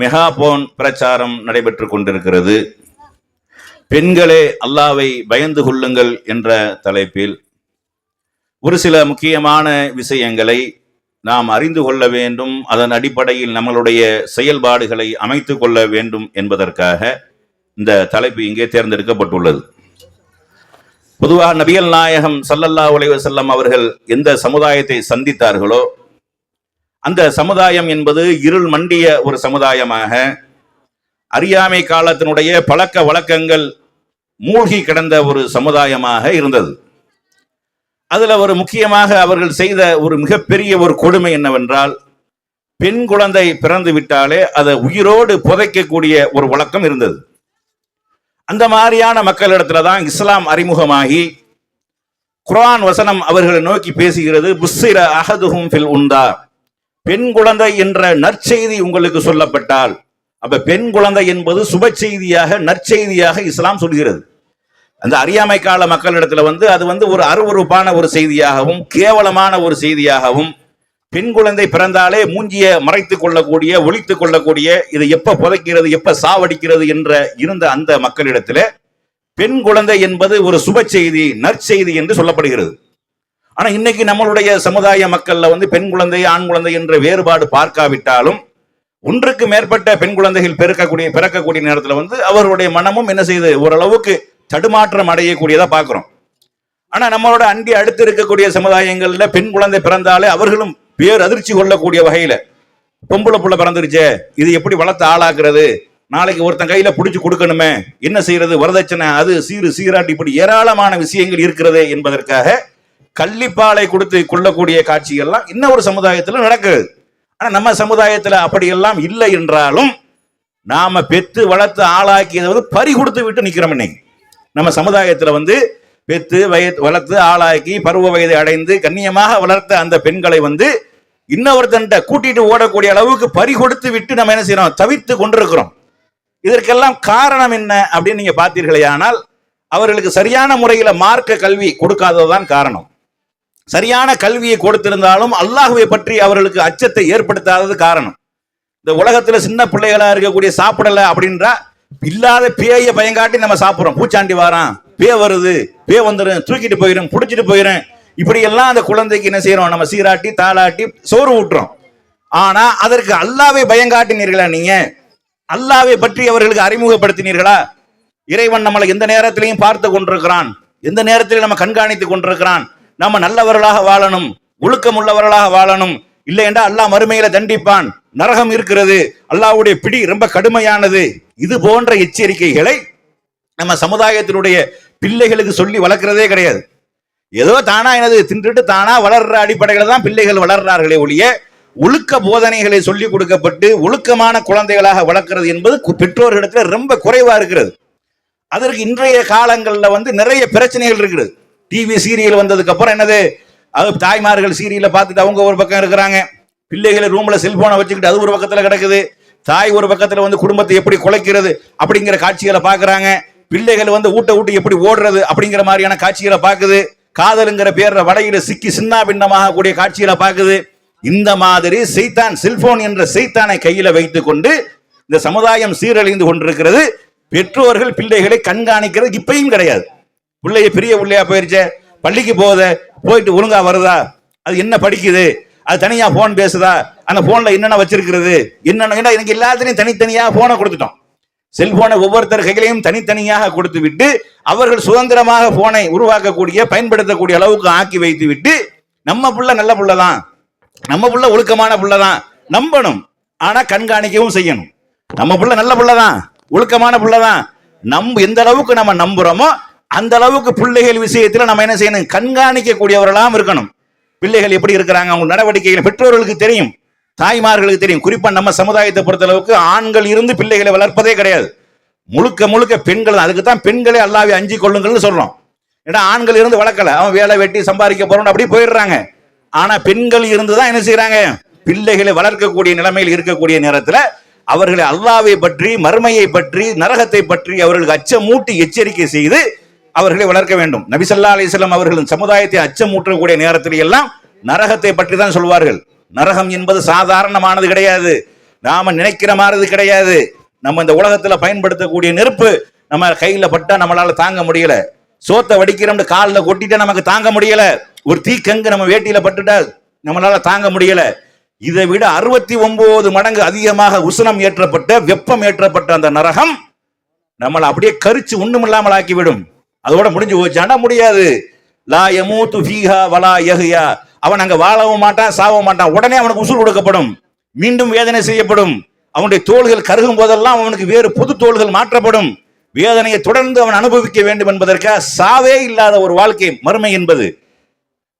Megaphone பிரச்சாரம் நடைபெற்று கொண்டிருக்கிறது. பெண்களே அல்லாவை பயந்து கொள்ளுங்கள் என்ற தலைப்பில் ஒரு சில முக்கியமான விஷயங்களை நாம் அறிந்து கொள்ள வேண்டும். அதன் அடிப்படையில் நம்மளுடைய செயல்பாடுகளை அமைத்து கொள்ள வேண்டும் என்பதற்காக இந்த தலைப்பு இங்கே தேர்ந்தெடுக்கப்பட்டுள்ளது. பொதுவாக நபிகள் நாயகம் சல்லல்லா அலைஹி செல்லம் அவர்கள் எந்த சமுதாயத்தை சந்தித்தார்களோ அந்த சமுதாயம் என்பது இருள் மண்டிய ஒரு சமுதாயமாக. அறியாமை காலத்தினுடைய பழக்க வழக்கங்கள் மூழ்கி கிடந்த ஒரு சமுதாயமாக இருந்தது. அதுல ஒரு முக்கியமாக அவர்கள் செய்த ஒரு மிகப்பெரிய ஒரு கொடுமை என்னவென்றால் பெண் குழந்தை பிறந்து விட்டாலே அதை உயிரோடு புதைக்கக்கூடிய ஒரு வழக்கம் இருந்தது. அந்த மாதிரியான மக்களிடத்துல தான் இஸ்லாம் அறிமுகமாகி குரான் வசனம் அவர்களை நோக்கி பேசுகிறது புஸ்ஸிர அஹதுஹும் ஃபில் உண்டா பெண் குழந்தை என்ற நற்செய்தி உங்களுக்கு சொல்லப்பட்டால் அப்ப பெண் குழந்தை என்பது சுப செய்தியாக நற்செய்தியாக இஸ்லாம் சொல்கிறது. அந்த அறியாமை கால மக்களிடத்துல வந்து அது வந்து ஒரு அருவருப்பான ஒரு செய்தியாகவும் கேவலமான ஒரு செய்தியாகவும் பெண் குழந்தை பிறந்தாலே மூஞ்சிய மறைத்துக் கொள்ளக்கூடிய ஒழித்துக் கொள்ளக்கூடிய இது எப்ப புதைக்கிறது எப்ப சாவடிக்கிறது என்ற இருந்த அந்த மக்களிடத்துல பெண் குழந்தை என்பது ஒரு சுப செய்தி நற்செய்தி என்று சொல்லப்படுகிறது. ஆனா இன்னைக்கு நம்மளுடைய சமுதாய மக்கள்ல வந்து பெண் குழந்தை ஆண் குழந்தை என்ற வேறுபாடு பார்க்காவிட்டாலும் ஒன்றுக்கு மேற்பட்ட பெண் குழந்தைகள் பிறக்கக்கூடிய பிறக்கக்கூடிய நேரத்துல வந்து அவருடைய மனமும் என்ன செய்யுது ஓரளவுக்கு தடுமாற்றம் அடையக்கூடியதா பார்க்கிறோம். ஆனா நம்மளோட அண்டி அடுத்து இருக்கக்கூடிய சமுதாயங்கள்ல பெண் குழந்தை பிறந்தாலே அவர்களும் பேர் அதிர்ச்சி கொள்ளக்கூடிய வகையில பொம்பளை புள்ள பிறந்துருச்சே இது எப்படி வளர்த்து ஆளாக்குறது? நாளைக்கு ஒருத்தன் கையில பிடிச்சி கொடுக்கணுமே என்ன செய்யறது? வரதட்சணை அது சீரு சீராட்டி இப்படி ஏராளமான விஷயங்கள் இருக்கிறதே என்பதற்காக கள்ளிப்பாலை கொடுத்து கொள்ளக்கூடிய காட்சிகள்லாம் இன்னும் ஒரு சமுதாயத்தில் நடக்குது. ஆனால் நம்ம சமுதாயத்தில் அப்படியெல்லாம் இல்லை என்றாலும் நாம் பெற்று வளர்த்து ஆளாக்கியதை வந்து பறி கொடுத்து விட்டு நிற்கிறோம் இன்னைக்கு. நம்ம சமுதாயத்தில் வந்து பெற்று வய வளர்த்து ஆளாக்கி பருவ வயதை அடைந்து கண்ணியமாக வளர்த்த அந்த பெண்களை வந்து இன்னொருத்தன்ட்ட கூட்டிட்டு ஓடக்கூடிய அளவுக்கு பறி கொடுத்து விட்டு நம்ம என்ன செய்யறோம் தவித்து கொண்டிருக்கிறோம். இதற்கெல்லாம் காரணம் என்ன அப்படின்னு நீங்க பார்த்தீர்களே ஆனால் அவர்களுக்கு சரியான முறையில் மார்க்க கல்வி கொடுக்காததுதான் காரணம். சரியான கல்வியை கொடுத்திருந்தாலும் அல்லாஹுவை பற்றி அவர்களுக்கு அச்சத்தை ஏற்படுத்தாதது காரணம். இந்த உலகத்துல சின்ன பிள்ளைகளா இருக்கக்கூடிய சாப்பிடல அப்படின்றா இல்லாத பேய பயங்காட்டி நம்ம சாப்பிடுறோம். பூச்சாண்டி வாரான் பே வருது பே வந்துடும் தூக்கிட்டு போயிடும் புடிச்சிட்டு போயிடும் இப்படி எல்லாம் அந்த குழந்தைக்கு என்ன செய்யறோம்? நம்ம சீராட்டி தாளாட்டி சோறு ஊட்டுறோம். ஆனா அதற்கு அல்லாவை பயங்காட்டினீர்களா நீங்க? அல்லாவை பற்றி அவர்களுக்கு அறிமுகப்படுத்தினீர்களா? இறைவன் நம்மளை எந்த நேரத்திலையும் பார்த்து கொண்டிருக்கிறான். எந்த நேரத்திலையும் நம்ம கண்காணித்து கொண்டிருக்கிறான். நம்ம நல்லவர்களாக வாழணும் ஒழுக்கம் உள்ளவர்களாக வாழணும். இல்லை என்றால் அல்லாஹ் மறுமையில தண்டிப்பான். நரகம் இருக்கிறது. அல்லாஹ்வுடைய பிடி ரொம்ப கடுமையானது. இது போன்ற எச்சரிக்கைகளை நம்ம சமுதாயத்தினுடைய பிள்ளைகளுக்கு சொல்லி வளர்க்கிறதே கிடையாது. ஏதோ தானா எனது தின்றுட்டு தானா வளர்ற அடிப்படையில தான் பிள்ளைகள் வளர்றார்களே ஒழிய ஒழுக்க போதனைகளை சொல்லி கொடுக்கப்பட்டு ஒழுக்கமான குழந்தைகளாக வளர்க்கிறது என்பது பெற்றோர்களுக்கு ரொம்ப குறைவா இருக்கிறது. அதற்கு இன்றைய காலங்களில் வந்து நிறைய பிரச்சனைகள் இருக்குது. டிவி சீரியல் வந்ததுக்கு அப்புறம் என்னது? அது தாய்மார்கள் சீரியலை பார்த்துட்டு அவங்க ஒரு பக்கம் இருக்கிறாங்க. பிள்ளைகளை ரூம்ல செல்போனை வச்சுக்கிட்டு அது ஒரு பக்கத்துல கிடக்குது. தாய் ஒரு பக்கத்துல வந்து குடும்பத்தை எப்படி குலைக்கிறது அப்படிங்கிற காட்சிகளை பார்க்குறாங்க. பிள்ளைகள் வந்து ஊட்ட ஊட்டி எப்படி ஓடுறது அப்படிங்கிற மாதிரியான காட்சிகளை பார்க்குது. காதலுங்கிற பேர்ல வடையில சிக்கி சின்ன பின்னமாக கூடிய காட்சிகளை பார்க்குது. இந்த மாதிரி செய்தான் செல்போன் என்ற செய்தானை கையில வைத்துக் கொண்டு இந்த சமுதாயம் சீரழிந்து கொண்டிருக்கிறது. பெற்றோர்கள் பிள்ளைகளை கண்காணிக்கிறது இப்பையும் கிடையாது. பிள்ளைய பெரிய பிள்ளையா போயிருச்சே? பள்ளிக்கு போகுத போயிட்டு ஒழுங்கா வருதா? அது என்ன படிக்குது? அது தனியா போன் பேசுதா? அந்த போன்ல என்னென்ன வச்சிருக்கிறது? என்னென்ன எனக்கு எல்லாத்துலையும் தனித்தனியா போனை கொடுத்துட்டோம். செல்போனை ஒவ்வொருத்தர் கையிலையும் தனித்தனியாக கொடுத்து விட்டு அவர்கள் சுதந்திரமாக போனை உருவாக்கக்கூடிய பயன்படுத்தக்கூடிய அளவுக்கு ஆக்கி வைத்து விட்டு நம்ம புள்ள நல்ல புள்ள தான் நம்ம புள்ள ஒழுக்கமான புள்ள தான் நம்பணும். ஆனா கண்காணிக்கவும் செய்யணும். நம்ம புள்ள நல்ல புள்ள தான் ஒழுக்கமான புள்ள தான் நம்ப எந்த அளவுக்கு நம்ம நம்புறோமோ அந்த அளவுக்கு பிள்ளைகள் விஷயத்துல நம்ம என்ன செய்யணும்? கண்காணிக்கக்கூடியவர்களாம் இருக்கணும். பிள்ளைகள் எப்படி இருக்கிறாங்க? அவங்க நடவடிக்கைகள் பெற்றோர்களுக்கு தெரியும். தாய்மார்களுக்கு தெரியும். குறிப்பா நம்ம சமுதாயத்தை பொறுத்த அளவுக்கு ஆண்கள் இருந்து பிள்ளைகளை வளர்ப்பதே கிடையாது. முழுக்க முழுக்க பெண்கள் அதுக்கு தான் பெண்களே அல்லாவே அஞ்சு கொள்ளுங்கள்னு சொல்றோம். ஏன்னா ஆண்கள் இருந்து வளர்க்கல. அவன் வேலை வெட்டி சம்பாதிக்க போறோம் அப்படி போயிடுறாங்க. ஆனா பெண்கள் இருந்து தான் என்ன செய்யறாங்க பிள்ளைகளை வளர்க்கக்கூடிய நிலைமையில் இருக்கக்கூடிய நேரத்தில் அவர்களை அல்லாவை பற்றி மறுமையை பற்றி நரகத்தை பற்றி அவர்களுக்கு அச்சமூட்டி எச்சரிக்கை செய்து அவர்களை வளர்க்க வேண்டும். நபிசல்லா அலிஸ்லாம் அவர்களின் சமுதாயத்தை அச்சமூட்டக்கூடிய நேரத்தில் எல்லாம் நரகத்தை பற்றி தான் சொல்வார்கள். நரகம் என்பது சாதாரணமானது கிடையாது. நாம நினைக்கிற மாதிரி கிடையாது. நம்ம இந்த உலகத்துல பயன்படுத்தக்கூடிய நெருப்பு நம்ம கையில பட்டா நம்மளால தாங்க முடியல. சோத்தை வடிக்கிறோம்னு காலில் கொட்டிட்டா நமக்கு தாங்க முடியல. ஒரு தீக்கங்கு நம்ம வேட்டியில பட்டுட்டா நம்மளால தாங்க முடியல. இதை விட அறுபத்தி ஒன்பது மடங்கு அதிகமாக உஷ்ணம் ஏற்றப்பட்ட வெப்பம் ஏற்றப்பட்ட அந்த நரகம் நம்மளை அப்படியே கரிச்சு ஒண்ணுமில்லாமல் ஆக்கிவிடும் அதோட முடிஞ்சு போச்சாண்டா முடியாது. லா யமூத்து துஃபீஹா வலா யஹ்யா. அவன் அங்க வாழவும் மாட்டான் சாவவும் மாட்டான். உடனே அவனுக்கு உசுல் கொடுக்கப்படும். மீண்டும் வேதனை செய்யப்படும். அவனுடைய தோள்கள் கருகும் போதெல்லாம் அவனுக்கு வேறு புது தோள்கள் மாற்றப்படும். வேதனையை தொடர்ந்து அவன் அனுபவிக்க வேண்டும் என்பதற்காக சாவே இல்லாத ஒரு வாழ்க்கை மறுமை என்பது.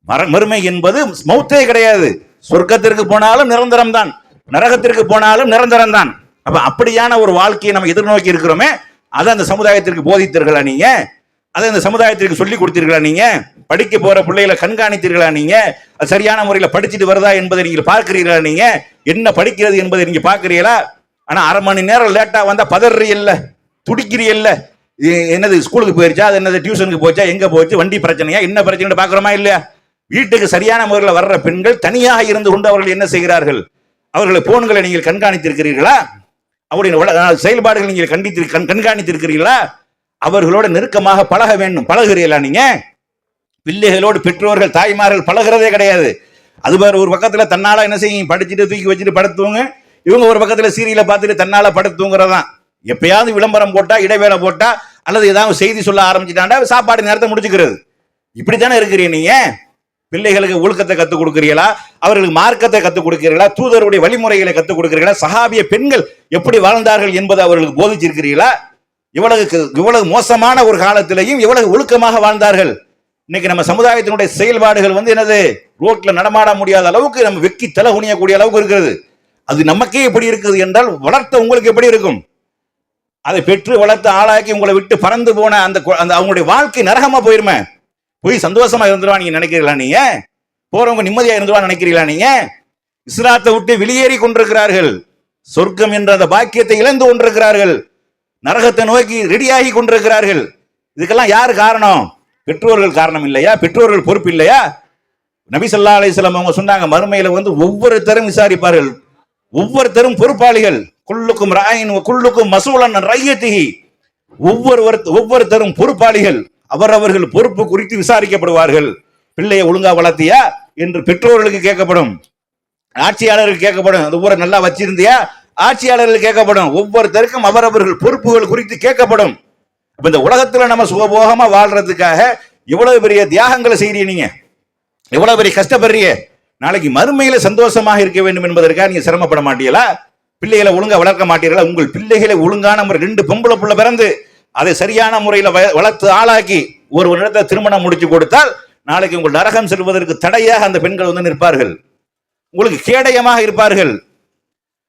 மர- மறுமை என்பது மௌத்தே கிடையாது. சொர்க்கத்திற்கு போனாலும் நிரந்தரம் தான். நரகத்திற்கு போனாலும் நிரந்தரம் தான். அப்ப அப்படியான ஒரு வாழ்க்கையை நம்ம எதிர்நோக்கி இருக்கிறோமே அதை அந்த சமுதாயத்திற்கு போதித்தீர்களா நீங்க? அதை அந்த சமுதாயத்திற்கு சொல்லி கொடுத்தீர்களா நீங்க? படிக்க போற பிள்ளைகளை கண்காணித்தீர்களா நீங்க? அது சரியான முறையில் படிச்சுட்டு வருதா என்பதை நீங்க பார்க்கிறீர்களா நீங்க? என்ன படிக்கிறது என்பதை நீங்க பார்க்கிறீங்களா ஆனா அரை மணி நேரம் லேட்டா வந்தா பதறீல்ல துடிக்கிறீல்ல என்னது ஸ்கூலுக்கு போயிருச்சா? அது என்னது டியூஷனுக்கு போச்சா? எங்க போச்சு? வண்டி பிரச்சனையா? என்ன பிரச்சனை பாக்குறோமா இல்லையா? வீட்டுக்கு சரியான முறையில் வர்ற பெண்கள் தனியாக இருந்து கொண்டு அவர்கள் என்ன செய்கிறார்கள்? அவர்களை போன்களை நீங்கள் கண்காணித்திருக்கிறீர்களா? அவருடைய செயல்பாடுகள் செயல்பாடுகளை நீங்கள் கண்டித்து கண்- கண்காணித்திருக்கிறீர்களா? அவர்களோட நெருக்கமாக பழக வேண்டும். பழகுறீங்களா நீங்க? பிள்ளைகளோடு பெற்றோர்கள் தாய்மார்கள் பழகுறதே கிடையாது. அது மாதிரி ஒரு பக்கத்தில் தன்னால என்ன செய்யும்? படிச்சுட்டு தூக்கி வச்சுட்டு படுத்துவங்க இவங்க ஒரு பக்கத்தில் சீரியலை பார்த்துட்டு தன்னால படுத்துங்கிறதான். எப்பயாவது விளம்பரம் போட்டா இடைவேளை போட்டா அல்லது ஏதாவது செய்தி சொல்ல ஆரம்பிச்சிட்டாண்டா சாப்பாடு நேரத்தை முடிச்சுக்கிறது. இப்படித்தானே இருக்கிறீங்க நீங்க? பிள்ளைகளுக்கு ஒழுக்கத்தை கத்துக் கொடுக்குறீங்களா அவர்களுக்கு மார்க்கத்தை கத்துக் கொடுக்கிறீர்களா? தூதருடைய வழிமுறைகளை கத்துக் கொடுக்கிறீர்களா? சஹாபிய பெண்கள் எப்படி வாழ்ந்தார்கள் என்பதை அவர்களுக்கு போதிச்சிருக்கிறீர்களா? இவ்வளவு இவ்வளவு மோசமான ஒரு காலத்திலையும் இவ்வளவு ஒழுக்கமாக வாழ்ந்தார்கள். இன்னைக்கு நம்ம சமுதாயத்தினுடைய செயல்பாடுகள் வந்து என்னது? ரோட்ல நடமாட முடியாத அளவுக்கு நம்ம வெக்கி தலை குனியக்கூடிய அளவுக்கு இருக்கிறது. அது நமக்கே எப்படி இருக்குது என்றால் வளர்த்த உங்களுக்கு எப்படி இருக்கும்? அதை பெற்று வளர்த்து ஆளாக்கி உங்களை விட்டு பறந்து போன அந்த அந்த அவங்களுடைய வாழ்க்கை நரகமா போயிருமே. போய் சந்தோஷமா இருந்துருவா நீங்க நினைக்கிறீங்களா நீங்க? போறவங்க நிம்மதியா இருந்துருவா நினைக்கிறீங்களா நீங்க? இஸ்லாத்தை விட்டு வெளியேறி கொண்டிருக்கிறார்கள். சொர்க்கம் என்ற அந்த பாக்கியத்தை இழந்து கொண்டிருக்கிறார்கள். நரகத்தை நோக்கி ரெடியாகி கொண்டிருக்கிறார்கள். இதுக்கெல்லாம் யார் காரணம்? பெற்றோர்கள் காரணம் இல்லையா? பெற்றோர்கள் பொறுப்பு இல்லையா? நபிசல்லா அலிஸ்லாம் அவங்க சொன்னாங்க மறுமையில வந்து ஒவ்வொருத்தரும் விசாரிப்பார்கள். ஒவ்வொருத்தரும் பொறுப்பாளிகள். குள்ளுக்கும் ராயின் குள்ளுக்கும் மசூலன் ரையத்திகி ஒவ்வொருவர் ஒவ்வொருத்தரும் பொறுப்பாளிகள். அவரவர்கள் பொறுப்பு குறித்து விசாரிக்கப்படுவார்கள். பிள்ளையை ஒழுங்கா வளர்த்தியா? என்று பெற்றோர்களுக்கு கேட்கப்படும். ஆட்சியாளருக்கு கேட்கப்படும். அந்த ஊரை நல்லா வச்சிருந்தியா? ஆட்சியாளர்கள் கேட்கப்படும். ஒவ்வொருத்தருக்கும் அவரவர்கள் பொறுப்புகள் குறித்து கேட்கப்படும். இந்த உலகத்துல நம்ம சுகபோகமா வாழ்றதுக்காக இவ்வளவு பெரிய தியாகங்களை செய்றீங்க நீங்க. இவ்வளவு பெரிய கஷ்டப்படுறிய நாளைக்கு மறுமையில சந்தோஷமாக இருக்க வேண்டும் என்பதற்காக நீங்க சிரமப்பட மாட்டீங்களா? பிள்ளைகளை ஒழுங்கா வளர்க்க மாட்டீர்களா? உங்கள் பிள்ளைகளை ஒழுங்கான முறை ரெண்டு பொம்பளை புள்ள பிறந்து அதை சரியான முறையில வளர்த்து ஆளாக்கி ஒரு இடத்துல திருமணம் முடிச்சு கொடுத்தால் நாளைக்கு உங்கள் நரகம் செல்வதற்கு தடையாக அந்த பெண்கள் வந்து நிற்பார்கள். உங்களுக்கு கேடயமாக இருப்பார்கள்.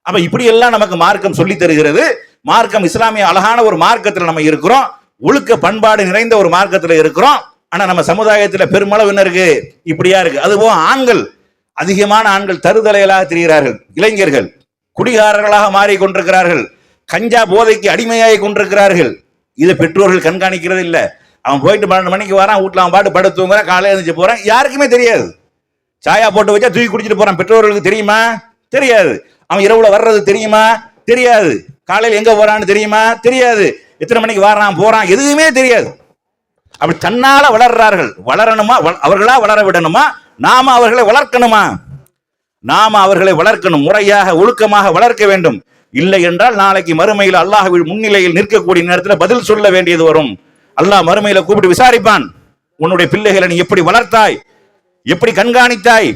அப்ப இப்படி எல்லாம் நமக்கு மார்க்கம் சொல்லி தருகிறது. மார்க்கம் இஸ்லாமிய அழகான ஒரு மார்க்கத்துல நம்ம இருக்கிறோம். ஒழுக்க பண்பாடு நிறைந்த ஒரு மார்க்கத்துல இருக்கிறோம். ஆனா நம்ம சமுதாயத்துல பெருமளவு என்ன இருக்கு? இப்படியா இருக்கு. அதுபோக ஆண்கள் அதிகமான ஆண்கள் தருதலைகளாக தெரிகிறார்கள். இளைஞர்கள் குடிகாரர்களாக மாறிக்கொண்டிருக்கிறார்கள் கஞ்சா போதைக்கு அடிமையாகி கொண்டிருக்கிறார்கள். இதை பெற்றோர்கள் கண்காணிக்கிறது இல்லை. அவன் போயிட்டு பன்னெண்டு மணிக்கு வரான் வீட்டில் அவன் பாட்டு படுத்து தூங்குறான் காலையில எழுந்துச்சு போறான். யாருக்குமே தெரியாது. சாயா போட்டு வச்சா தூக்கி குடிச்சிட்டு போறான். பெற்றோர்களுக்கு தெரியுமா? தெரியாது. அவன் இரவுல வர்றது தெரியுமா? தெரியாது. காலையில் எங்க போறான்னு தெரியுமா? தெரியாது. எத்தனை மணிக்கு வர்றான் போறான் எதுவுமே தெரியாது. அப்படி தன்னால வளர்றார்கள். வளரணுமா? வள- அவர்களா வளர விடணுமா? நாம அவர்களை வளர்க்கணுமா? நாம அவர்களை வளர்க்கணும். முறையாக ஒழுக்கமாக வளர்க்க வேண்டும். இல்லை என்றால் நாளைக்கு மறுமையில் அல்லாஹ் முன்னிலையில் நிற்கக்கூடிய நேரத்தில் பதில் சொல்ல வேண்டியது வரும். அல்லாஹ் மறுமையில கூப்பிட்டு விசாரிப்பான். உன்னுடைய பிள்ளைகளை நீ எப்படி வளர்த்தாய்? எப்படி கண்காணித்தாய்?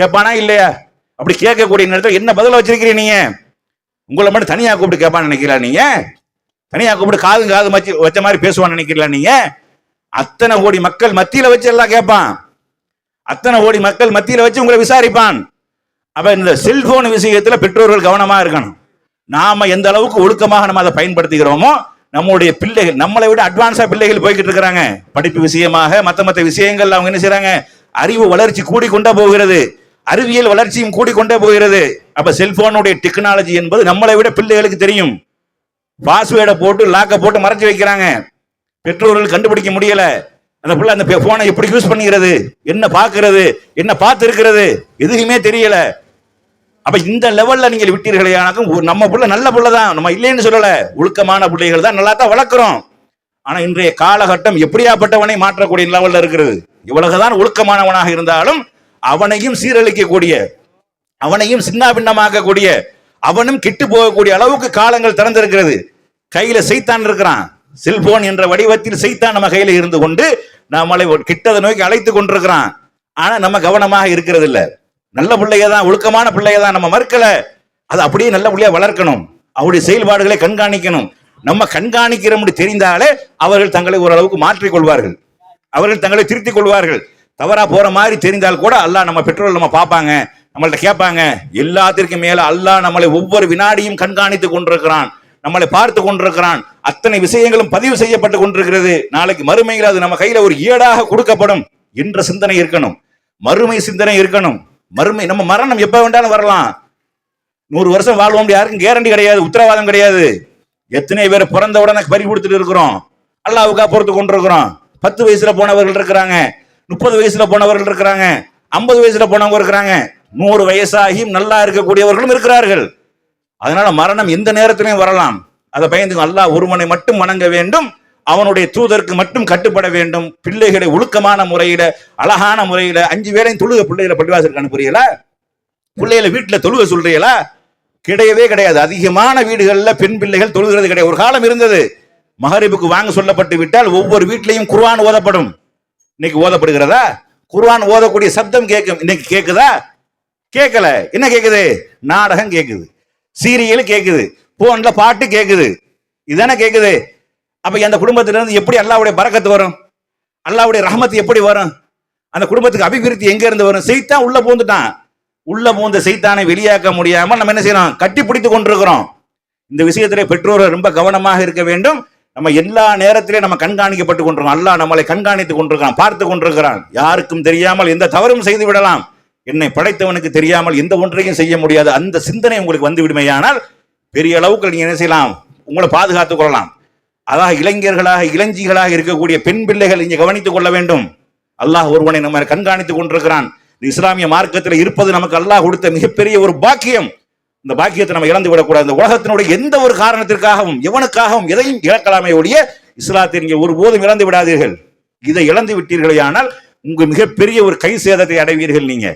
கேட்பானா இல்லையா? அப்படி கேட்கக்கூடிய நேரத்தில் என்ன பதில் வச்சிருக்கிறீங்க நீங்க? உங்களை மட்டும் தனியாக கூப்பிட்டு கேட்பான்னு நினைக்கிறீங்களா நீங்க? தனியாக கூப்பிட்டு காது காது மச்சி வச்ச மாதிரி பேசுவான்னு நினைக்கிறீங்களா நீங்க? அத்தனை கோடி மக்கள் மத்தியில வச்சு எல்லாம் கேட்பான். அத்தனை கோடி மக்கள் மத்தியில வச்சு உங்களை விசாரிப்பான். அப்ப இந்த செல்போன் விஷயத்துல பெற்றோர்கள் கவனமா இருக்கணும். நாம எந்த அளவுக்கு ஒழுக்கமாக நம்ம அதை பயன்படுத்துகிறோமோ நம்முடைய பிள்ளைகள் நம்மளை விட அட்வான்ஸா பிள்ளைகள் போய்கிட்டு இருக்கிறாங்க. படிப்பு விஷயமாக மத்த மத்த விஷயங்கள் அவங்க என்ன செய்யறாங்க அறிவு வளர்ச்சி கூடிக்கொண்டா போகிறது. அறிவியல் வளர்ச்சியும் கூடிக்கொண்டே போகிறது. அப்ப செல்போனுடைய டெக்னாலஜி என்பது நம்மளை விட பிள்ளைகளுக்கு தெரியும். பாஸ்வேர்டை போட்டு லாக்கை போட்டு மறைச்சு வைக்கிறாங்க. பெற்றோர்கள் கண்டுபிடிக்க முடியல. அந்த பிள்ளை அந்த போனை எப்படி யூஸ் பண்ணுகிறது என்ன பார்க்கறது? என்ன பார்த்து இருக்கிறது எதுவுமே தெரியல. அப்ப இந்த லெவல்ல நீங்கள் விட்டீர்களே நம்ம பிள்ளை நல்ல பிள்ளை தான். நம்ம இல்லைன்னு சொல்லல. ஒழுக்கமான பிள்ளைகள் தான் நல்லா தான் வளர்க்குறோம். ஆனா இன்றைய காலகட்டம் எப்படியாப்பட்டவனை மாற்றக்கூடிய லெவல்ல இருக்கிறது? இவ்வளவுதான் ஒழுக்கமானவனாக இருந்தாலும் அவனையும் சீரழிக்கக்கூடிய அவனையும் சின்ன பின்னமாக்கக்கூடிய அவனும் கிட்டு போகக்கூடிய அளவுக்கு காலங்கள் திறந்திருக்கிறது. கையில செய்தான் இருக்கிறான். செல்போன் என்ற வடிவத்தில் செய்தான் நம்ம கையில இருந்து கொண்டு நம்மளை கிட்டதை நோக்கி அழைத்து கொண்டிருக்கிறான். ஆனா நம்ம கவனமாக இருக்கிறது இல்ல நல்ல பிள்ளைய தான் ஒழுக்கமான பிள்ளைய தான் நம்ம மறுக்கல. அது அப்படியே நல்ல பிள்ளையா வளர்க்கணும். அவருடைய செயல்பாடுகளை கண்காணிக்கணும். நம்ம கண்காணிக்கிறோம்னு தெரிந்தாலே அவர்கள் தங்களை ஓரளவுக்கு மாற்றிக் கொள்வார்கள். அவர்கள் தங்களை திருத்திக் கொள்வார்கள். தவறா போற மாதிரி தெரிந்தால் கூட அல்லாஹ் நம்ம பெற்றோர் நம்ம பார்ப்பாங்க நம்மள்ட்ட கேட்பாங்க. எல்லாத்திற்கும் மேல அல்லாஹ் நம்மளை ஒவ்வொரு வினாடியும் கண்காணித்துக் கொண்டிருக்கிறான். நம்மளை பார்த்து கொண்டிருக்கிறான். அத்தனை விஷயங்களும் பதிவு செய்யப்பட்டு கொண்டிருக்கிறது. நாளைக்கு மறுமையில் அது நம்ம கையில ஒரு ஏடாக கொடுக்கப்படும் என்ற சிந்தனை இருக்கணும். மறுமை சிந்தனை இருக்கணும். மறுமை நம்ம மரணம் எப்ப வேண்டாலும் வரலாம். நூறு வருஷம் வாழ்வோம் யாருக்கும் கேரண்டி கிடையாது உத்தரவாதம் கிடையாது. எத்தனை பேர் பிறந்த உடனே பறி கொடுத்துட்டு இருக்கிறோம். அல்லாவுக்கா பொறுத்து கொண்டிருக்கிறோம். பத்து வயசுல போனவர்கள் இருக்கிறாங்க. முப்பது வயசுல போனவர்கள் இருக்கிறாங்க ஐம்பது வயசுல போனவங்க இருக்கிறாங்க நூறு வயசாகியும் நல்லா இருக்கக்கூடியவர்களும் இருக்கிறார்கள். அதனால மரணம் எந்த நேரத்திலையும் வரலாம். அதை பயந்து அல்லாஹ் ஒருவனை மட்டும் வணங்க வேண்டும் அவனுடைய தூதருக்கு மட்டும் கட்டுப்பட வேண்டும் பிள்ளைகளை ஒழுக்கமான முறையில அழகான முறையில அஞ்சு வேளையும் தொழுக பிள்ளைகளை பள்ளிவாசலுக்கு அனுப்புறீங்களா? பிள்ளைகளை வீட்டுல தொழுக சொல்றீங்களா? கிடையவே கிடையாது. அதிகமான வீடுகளில் பெண் பிள்ளைகள் தொழுகிறது கிடையாது. ஒரு காலம் இருந்தது. மகரிபுக்கு வாங்க சொல்லப்பட்டு விட்டால் ஒவ்வொரு வீட்லயும் குர்வான் ஓதப்படும். இன்னைக்கு ஓதப்படுகிறதா? குர்ஆன் ஓதக்கூடிய சப்தம் கேட்கும் இன்னைக்கு கேட்குதா கேட்கல என்ன கேட்குது நாடகம் கேட்குது சீரியல் கேட்குது போன்ல பாட்டு கேட்குது இதுதானே கேட்குது அப்ப அந்த குடும்பத்திலிருந்து எப்படி அல்லாவுடைய பறக்கத்து வரும்? அல்லாவுடைய ரஹமத்து எப்படி வரும்? அந்த குடும்பத்துக்கு அபிவிருத்தி எங்க இருந்து வரும்? செய்தான் உள்ள பூந்துட்டான். உள்ள பூந்த செய்தானை வெளியாக்க முடியாமல் நம்ம என்ன செய்யறோம்? கட்டி பிடித்து கொண்டிருக்கிறோம். இந்த விஷயத்திலே பெற்றோர்கள் ரொம்ப கவனமாக இருக்க வேண்டும். நம்ம எல்லா நேரத்திலே நம்ம கண்காணிக்கப்பட்டு கொண்டிருக்கோம் அல்லாஹ் நம்மளை கண்காணித்துக் கொண்டிருக்கிறான் பார்த்து கொண்டிருக்கிறான். யாருக்கும் தெரியாமல் எந்த தவறும் செய்து விடலாம். என்னை படைத்தவனுக்கு தெரியாமல் எந்த ஒன்றையும் செய்ய முடியாது. அந்த சிந்தனை உங்களுக்கு வந்து விடுமையானால் பெரிய அளவுக்கு நீங்க என்ன செய்யலாம்? உங்களை பாதுகாத்துக் கொள்ளலாம். அதாக இளைஞர்களாக இளஞ்சிகளாக இருக்கக்கூடிய பெண் பிள்ளைகள் இங்கே கவனித்துக் கொள்ள வேண்டும். அல்லாஹ் ஒருவனை நம்ம கண்காணித்துக் கொண்டிருக்கிறான். இந்த இஸ்லாமிய மார்க்கத்தில் இருப்பது நமக்கு அல்லாஹ் கொடுத்த மிகப்பெரிய ஒரு பாக்கியம். இந்த பாக்கியத்தை நம்ம இழந்து விடக்கூடாது. இந்த உலகத்தினுடைய எந்த ஒரு காரணத்திற்காகவும் எவனுக்காகவும் எதையும் இழக்கலாமே ஒழிய இஸ்லாத்தை நீங்க ஒருபோதும் இழந்து விடாதீர்கள். இதை இழந்து விட்டீர்களேயானால் உங்க மிகப்பெரிய ஒரு கை சேதத்தை அடைவீர்கள் நீங்க.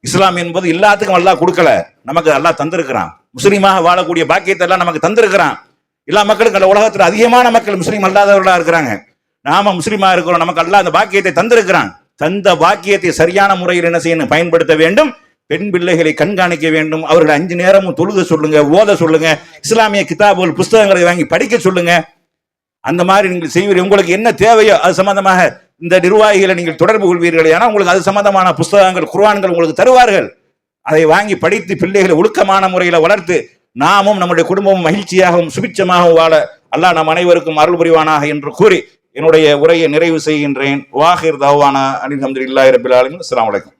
இஸ்லாம் என்பது எல்லாத்துக்கும் அல்லாஹ் கொடுக்கல. நமக்கு அல்லாஹ் தந்திருக்கிறான். முஸ்லீமாக வாழக்கூடிய பாக்கியத்தை எல்லாம் நமக்கு தந்திருக்கிறான். எல்லா மக்களுக்கும் அந்த உலகத்தில் அதிகமான மக்கள் முஸ்லீம் அல்லாதவர்களா இருக்கிறாங்க. நாம முஸ்லீமா இருக்கிறோம். நமக்கு அல்லாஹ் அந்த பாக்கியத்தை தந்திருக்கிறான். தந்த பாக்கியத்தை சரியான முறையில் என்ன செய்யணும்? பயன்படுத்த வேண்டும். பெண் பிள்ளைகளை கண்காணிக்க வேண்டும். அவர்களை அஞ்சு நேரமும் தொழுக சொல்லுங்க ஓத சொல்லுங்க இஸ்லாமிய கிதாபுகள் புஸ்தகங்களை வாங்கி படிக்க சொல்லுங்க. அந்த மாதிரி நீங்கள் செய்வீர்கள். உங்களுக்கு என்ன தேவையோ அது சம்பந்தமாக இந்த நிர்வாகிகளை நீங்கள் தொடர்பு கொள்வீர்கள் ஏன்னா உங்களுக்கு அது சம்பந்தமான புஸ்தகங்கள் குர்வான்கள் உங்களுக்கு தருவார்கள். அதை வாங்கி படித்து பிள்ளைகளை ஒழுக்கமான முறையில் வளர்த்து நாமும் நம்முடைய குடும்பமும் மகிழ்ச்சியாகவும் சுபிச்சமாகவும் வாழ அல்லாஹ் நம் அனைவருக்கும் அருள் புரிவானாக என்று கூறி என்னுடைய உரையை நிறைவு செய்கின்றேன். வாஹிர் தவானா. அனில் அஹமதுல்லாஹி ரபில் அலமின் அஸ்ஸலாமு வலைக்கம்